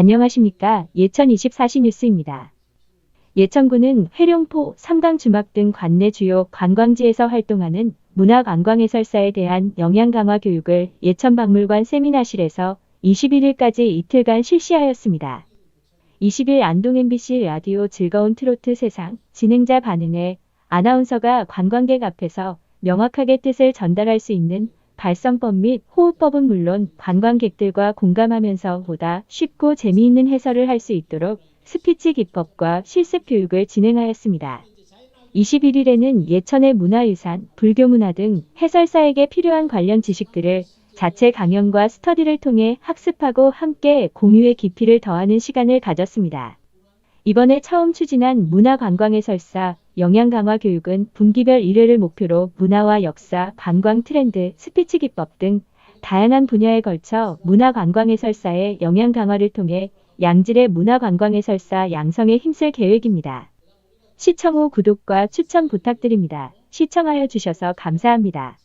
안녕하십니까. 예천 24시 뉴스입니다. 예천구는 회룡포, 삼강주막 등 관내 주요 관광지에서 활동하는 문화관광해설사에 대한 영양 강화 교육을 예천박물관 세미나실에서 21일까지 이틀간 실시하였습니다. 20일 안동 MBC 라디오 즐거운 트로트 세상 진행자 반응에 아나운서가 관광객 앞에서 명확하게 뜻을 전달할 수 있는 발성법 및 호흡법은 물론 관광객들과 공감하면서 보다 쉽고 재미있는 해설을 할 수 있도록 스피치 기법과 실습 교육을 진행하였습니다. 21일에는 예천의 문화유산, 불교문화 등 해설사에게 필요한 관련 지식들을 자체 강연과 스터디를 통해 학습하고 함께 공유의 깊이를 더하는 시간을 가졌습니다. 이번에 처음 추진한 문화관광해설사 영양 강화 교육은 분기별 1회를 목표로 문화와 역사, 관광 트렌드, 스피치 기법 등 다양한 분야에 걸쳐 문화 관광 해설사의 영양 강화를 통해 양질의 문화 관광 해설사 양성에 힘쓸 계획입니다. 시청 후 구독과 추천 부탁드립니다. 시청하여 주셔서 감사합니다.